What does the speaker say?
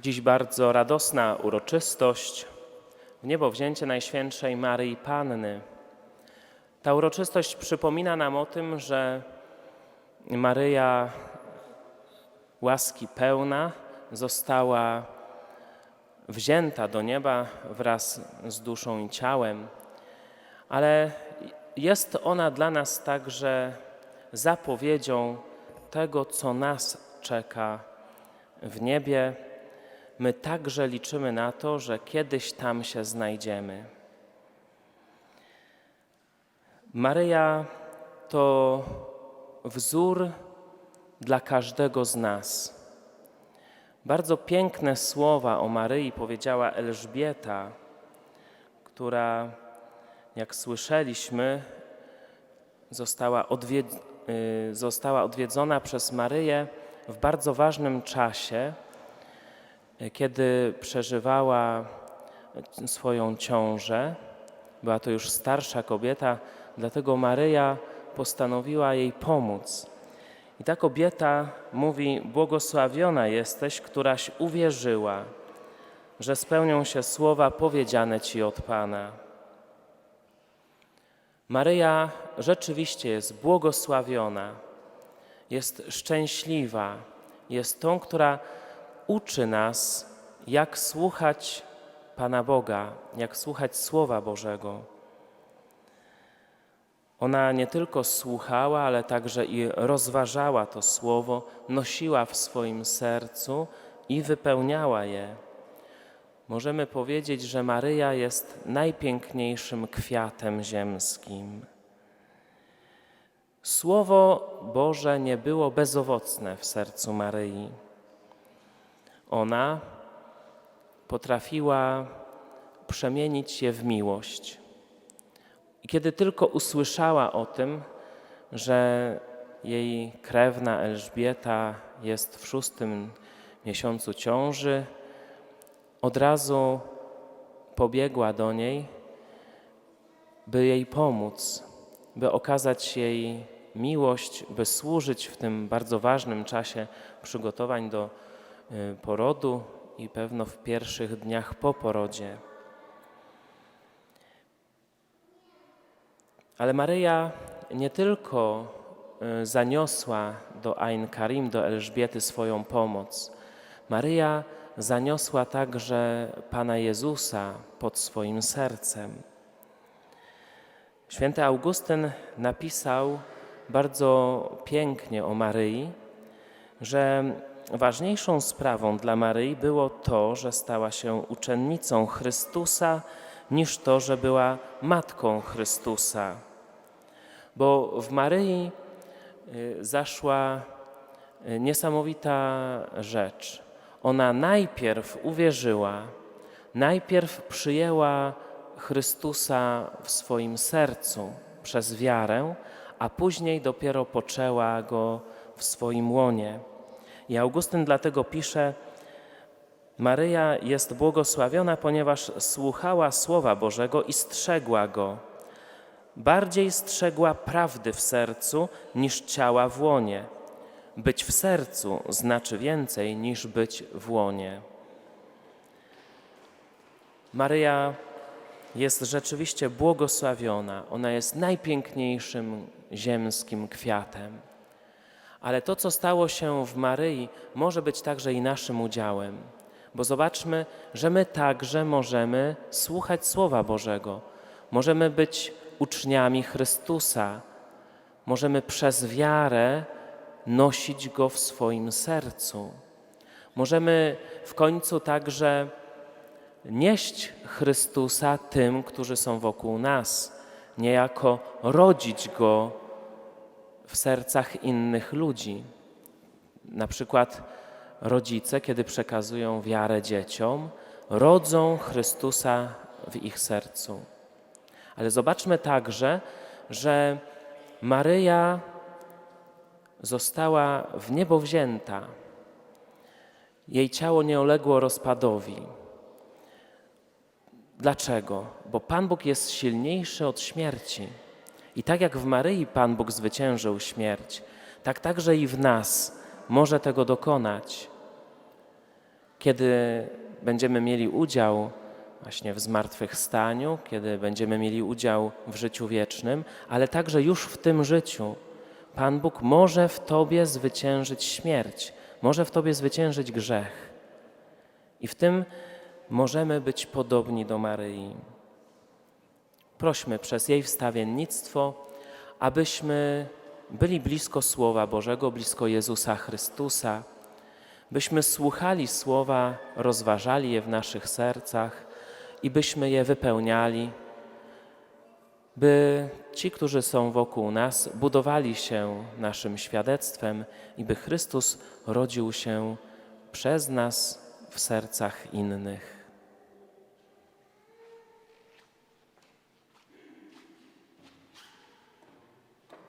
Dziś bardzo radosna uroczystość w niebo wzięcie Najświętszej Maryi Panny. Ta uroczystość przypomina nam o tym, że Maryja łaski pełna została wzięta do nieba wraz z duszą i ciałem, ale jest ona dla nas także zapowiedzią tego, co nas czeka w niebie. My także liczymy na to, że kiedyś tam się znajdziemy. Maryja to wzór dla każdego z nas. Bardzo piękne słowa o Maryi powiedziała Elżbieta, która, jak słyszeliśmy, została, odwied- y, została odwiedzona przez Maryję w bardzo ważnym czasie, kiedy przeżywała y, swoją ciążę. Była to już starsza kobieta, dlatego Maryja postanowiła jej pomóc. I ta kobieta mówi: Błogosławiona jesteś, któraś uwierzyła, że spełnią się słowa powiedziane ci od Pana. Maryja rzeczywiście jest błogosławiona, jest szczęśliwa, jest tą, która uczy nas, jak słuchać Pana Boga, jak słuchać Słowa Bożego. Ona nie tylko słuchała, ale także i rozważała to słowo, nosiła w swoim sercu i wypełniała je. Możemy powiedzieć, że Maryja jest najpiękniejszym kwiatem ziemskim. Słowo Boże nie było bezowocne w sercu Maryi. Ona potrafiła przemienić je w miłość. I kiedy tylko usłyszała o tym, że jej krewna Elżbieta jest w szóstym miesiącu ciąży, od razu pobiegła do niej, by jej pomóc, by okazać jej miłość, by służyć w tym bardzo ważnym czasie przygotowań do porodu i pewno w pierwszych dniach po porodzie. Ale Maryja nie tylko y, zaniosła do Ain Karim, do Elżbiety swoją pomoc. Maryja zaniosła także Pana Jezusa pod swoim sercem. Święty Augustyn napisał bardzo pięknie o Maryi, że ważniejszą sprawą dla Maryi było to, że stała się uczennicą Chrystusa, niż to, że była matką Chrystusa. Bo w Maryi y, zaszła y, niesamowita rzecz. Ona najpierw uwierzyła, najpierw przyjęła Chrystusa w swoim sercu przez wiarę, a później dopiero poczęła go w swoim łonie. I Augustyn dlatego pisze: Maryja jest błogosławiona, ponieważ słuchała Słowa Bożego i strzegła go. Bardziej strzegła prawdy w sercu niż ciała w łonie. Być w sercu znaczy więcej niż być w łonie. Maryja jest rzeczywiście błogosławiona. Ona jest najpiękniejszym ziemskim kwiatem. Ale to, co stało się w Maryi, może być także i naszym udziałem. Bo zobaczmy, że my także możemy słuchać Słowa Bożego. Możemy być uczniami Chrystusa. Możemy przez wiarę nosić Go w swoim sercu. Możemy w końcu także nieść Chrystusa tym, którzy są wokół nas, niejako rodzić Go w sercach innych ludzi. Na przykład rodzice, kiedy przekazują wiarę dzieciom, rodzą Chrystusa w ich sercu. Ale zobaczmy także, że Maryja została w niebo wzięta. Jej ciało nie uległo rozpadowi. Dlaczego? Bo Pan Bóg jest silniejszy od śmierci. I tak jak w Maryi Pan Bóg zwyciężył śmierć, tak także i w nas może tego dokonać. kiedy będziemy mieli udział właśnie w zmartwychwstaniu, kiedy będziemy mieli udział w życiu wiecznym, ale także już w tym życiu Pan Bóg może w Tobie zwyciężyć śmierć, może w Tobie zwyciężyć grzech. I w tym możemy być podobni do Maryi. Prośmy przez jej wstawiennictwo, abyśmy byli blisko Słowa Bożego, blisko Jezusa Chrystusa, byśmy słuchali Słowa, rozważali je w naszych sercach i byśmy je wypełniali, by ci, którzy są wokół nas, budowali się naszym świadectwem i by Chrystus rodził się przez nas w sercach innych.